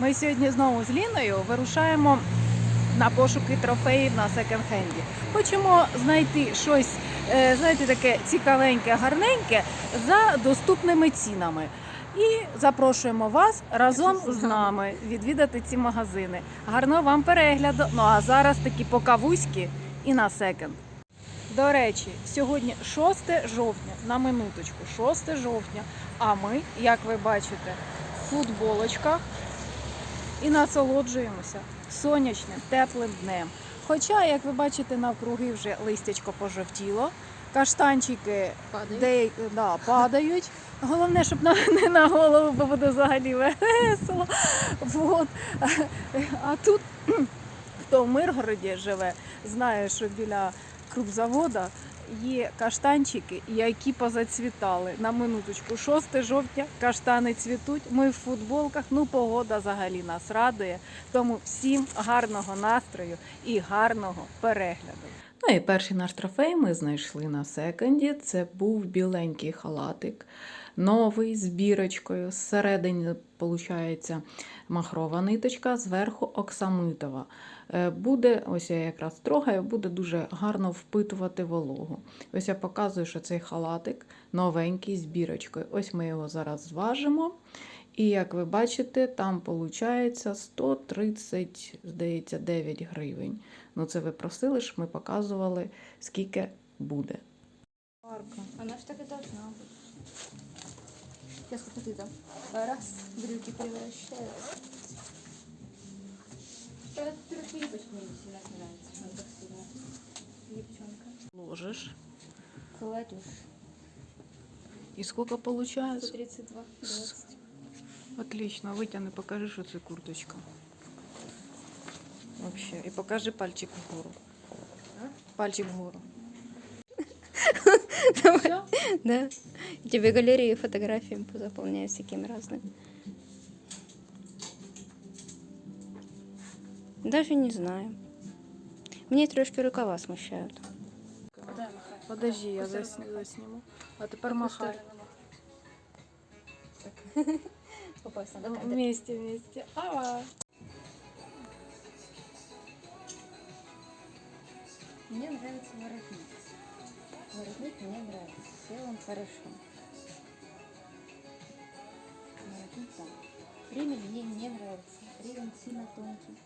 Ми сьогодні знову з Ліною вирушаємо на пошуки трофеїв на секонд-хенді. Хочемо знайти щось, е, знаєте, таке цікавеньке, гарненьке за доступними цінами. І запрошуємо вас разом з нами відвідати ці магазини. Гарного вам перегляду. Ну а зараз такі покавуськи і на секонд. До речі, сьогодні 6 жовтня, на минуточку, 6 жовтня. А ми, як ви бачите, в футболочках і насолоджуємося сонячним, теплим днем. Хоча, як ви бачите, навкруги вже листячко пожовтіло, каштанчики Падають. де, да, падають. Головне, щоб на, не на голову, бо буде взагалі весело. Вот. А тут, хто в Миргороді живе, знає, що біля крупзавода є каштанчики, які позацвітали. На минуточку, 6 жовтня каштани цвітуть. Ми в футболках. Ну, погода взагалі нас радує. Тому всім гарного настрою і гарного перегляду. Ну і перший наш трофей ми знайшли на секонді. Це був біленький халатик, новий з бірочкою. Зсередині, виходить, махрова ниточка, зверху оксамитова. Е, Буде, ось я якраз трогаю, буде дуже гарно впитувати вологу. Ось я показую, що цей халатик новенький з бірочкою. Ось ми його зараз зважимо. І як ви бачите, там виходить 130, здається, 9 гривень. Ну, це ви просили, щоб ми показували, скільки буде. Она ж так и должна быть. Сейчас как ты там. Раз, брюки превращаются. Что этот юбочка мне не сильно нравится, что он так сильно. Девчонка. Ложиш. Кладешь. І скільки виходить? 132, 20. Отлично, витягни, покажи, що це курточка. Вообще. І покажи пальчик вгору. А? Пальчик вгору. Давай. Да. Я тебе галерею фотографиями позаполняю всякими разными. Даже не знаю. Мне трошки рукава смущают. Подожди, я засні- засніму. А Попасть надо Вместе, вместе. Ава. Мне нравится воротник. Воротник мне нравится. Сел он хорошо. Воротник да. Ремень мне не нравится. Ремень сильно тонкий.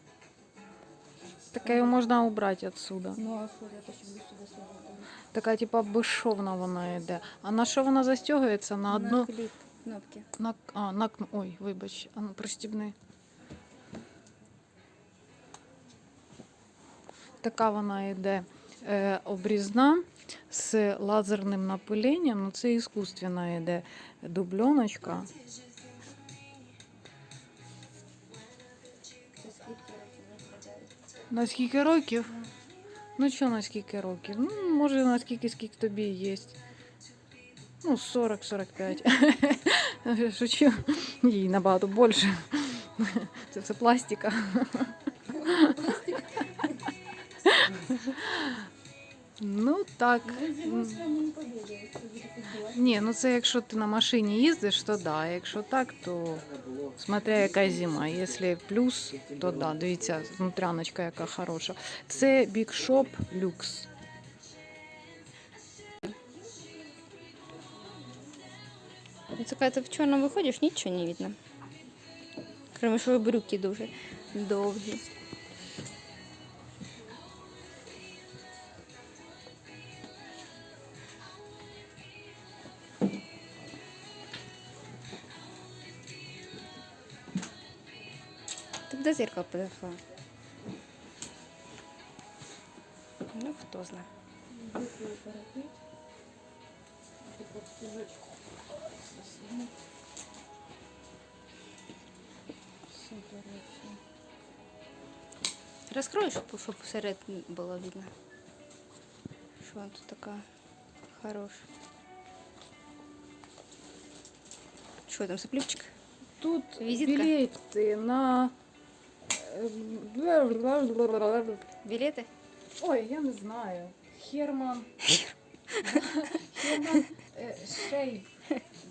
Таке його можна убрати отсюда. Ну а что, я почему сюда сюда? Така, типа, безшовна вона йде. А на що вона застягується? На одну. клип кнопки. На, а, на, ой, вибач, а ну пристібни. Така вона йде е, обрізна з лазерним напиленням. Ну, це іскусственна йде дубльоночка. На скільки років? Ну що на скільки років? Ну, може, на скільки, скільки тобі є. Ну, 40-45. Шучу. Їй набагато більше. Це все пластика. Ну так. Ні, ну це якщо ти на машині їздиш, то да. Якщо так, то смотря яка зима. Якщо плюс, то да. Дивіться, внутряночка яка хороша. Це Big Shop це коли ти в чорному виходиш, нічого не видно. Кроме що брюки дуже довгі. Ти б до зеркала подошла. Ну, хто знає. Розкрой, щоб, щоб всередині було видно. Що вона тут така хороша. Що там, соплівчик? Тут Візитка? білети на. е, Білети? Ой, я не знаю. Херман. Херман е, Шейп.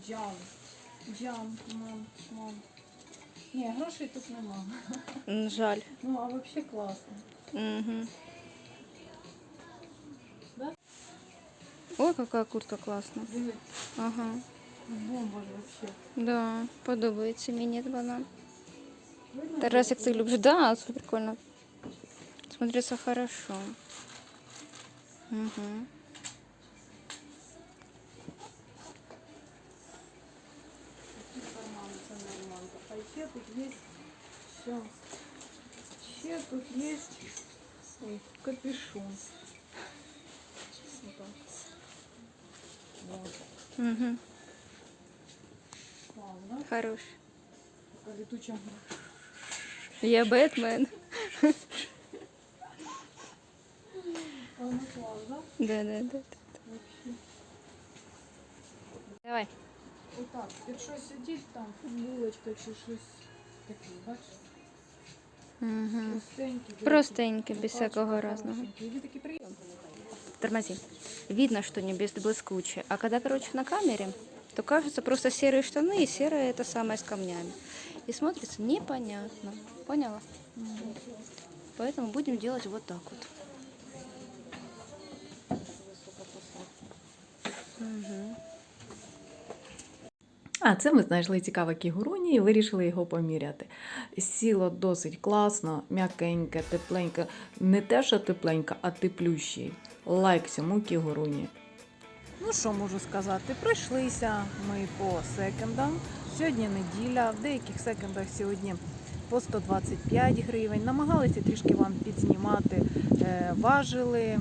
Джам. Джам. Мам. Мам. Ні, грошей тут нема. М, Жаль. Ну, а взагалі класно. Угу. Да? Ой, какая куртка класна. Диви, Ага. бомба ж взагалі. Да, подобається мені банан. Видно? Тарас, як ти любиш? Да, це прикольно. Смотрится хорошо. Угу. Нормально. А ще тут є все. Ще тут є ой, капюшон. Отак. Вот. Угу. Клас, да? Хорош. Така літуча Я Бэтмен. Вона клас, да? Да, да, да. Вообще. Давай. Отак, якщо сидіть там, футболочка чи щось таке, бачиш? Угу. Простенькі. Простенькі, без Рукавчики всякого разного. хорошенькі. І він такий приємний. Тормози. Видно, что не без блескучее. А когда, короче, на камере, то кажется просто серые штаны и серое это самое с камнями. И смотрится непонятно. Поняла? Поэтому будем делать вот так вот. А це ми знайшли цікаве кігуруні і вирішили його поміряти. Сіло досить класно, м'якеньке, тепленьке. Не те, що тепленьке, а теплющий. Лайк цьому кігуруні. Ну що можу сказати? Пройшлися ми по секендам. Сьогодні неділя, в деяких секендах сьогодні по 125 гривень. Намагалися трішки вам підзнімати, е, важили,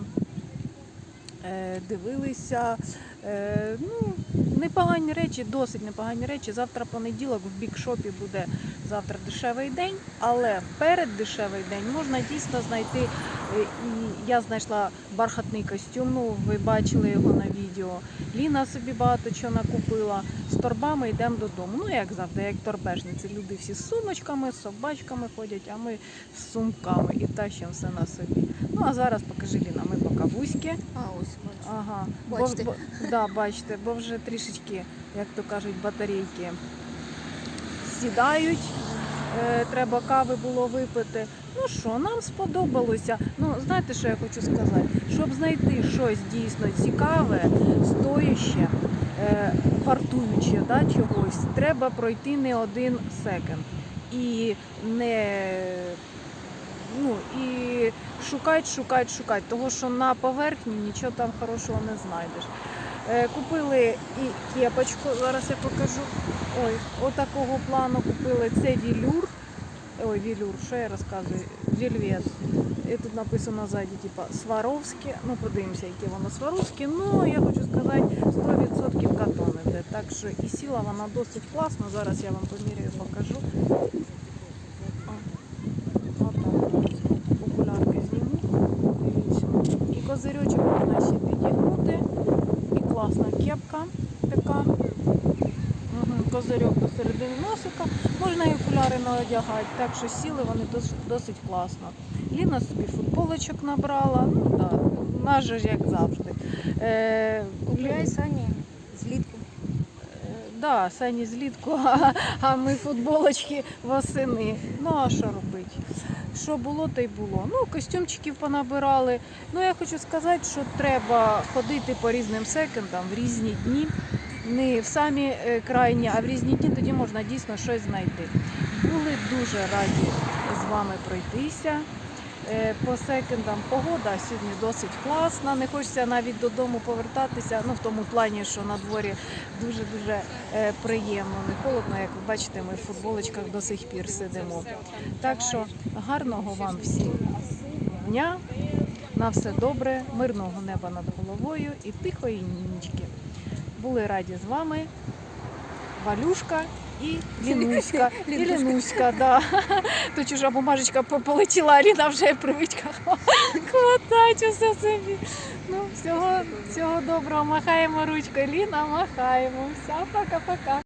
е, дивилися. Е, ну, непогані речі, досить непогані речі. Завтра понеділок в бікшопі буде завтра дешевий день, але перед дешевий день можна дійсно знайти. Е, І я знайшла бархатний костюм. Ну, ви бачили його на відео. Ліна собі багато чого накупила. З торбами йдемо додому. Ну, як завжди, як торбежниці. Люди всі з сумочками, з собачками ходять, а ми з сумками і тащимо все на собі. Ну а зараз покажи Ліна, ми по кавуськи. А, ось, бачу. Ага, Бачите? Бо, бо, да, бачите, бо вже трішечки, як то кажуть, батарейки сідають. Е, треба кави було випити. Ну що, нам сподобалося. Ну, знаєте, що я хочу сказати? Щоб знайти щось дійсно цікаве, стояще, е, вартуюче да, чогось, треба пройти не один секонд. І не ну, і шукать, шукать, шукать. Того, що на поверхні нічого там хорошого не знайдеш. Е, Купили і кепочку, зараз я покажу. Ой, отакого плану купили. Це вілюр. Ой, вілюр, що я розказую? Вільвет. І тут написано ззаді, типа Сваровське. Ну, подивимося, яке воно Сваровське. Ну, я хочу сказати, 100% катон іде. Так що і сіла вона досить класно. Зараз я вам поміряю, покажу. О, Отак. Окулярки зніму. Дивіться. І козирьочок можна ще підігнути. І класна кепка така. Угу, козирьок носика. Можна і окуляри наодягати, так що сіли вони дос- досить класно. Ліна собі футболочок набрала. Ну так, наш же ж як завжди. Е, Купляй Сані злітку. Е, Да, Сані злітку, а, а ми футболочки восени. Ну а що робити? Що було, то й було. Ну, костюмчиків понабирали. Ну, я хочу сказати, що треба ходити по різним секендам в різні дні. Не в самі е, крайні, а в різні дні тоді можна дійсно щось знайти. Були дуже раді з вами пройтися. Е, По секендам погода сьогодні досить класна. Не хочеться навіть додому повертатися. Ну в тому плані, що на дворі дуже дуже приємно, не холодно. Як ви бачите, ми в футболочках до сих пір сидимо. Так що гарного вам всім дня. На все добре, мирного неба над головою і тихої нічки. Були раді з вами. Валюшка і Лінуська. І Лінуська, да. То чужа бумажечка полетіла, а Ліна вже привичка хватать усе собі. Ну, всього, всього доброго, махаємо ручкою. Ліна, махаємо. Все, пока-пока.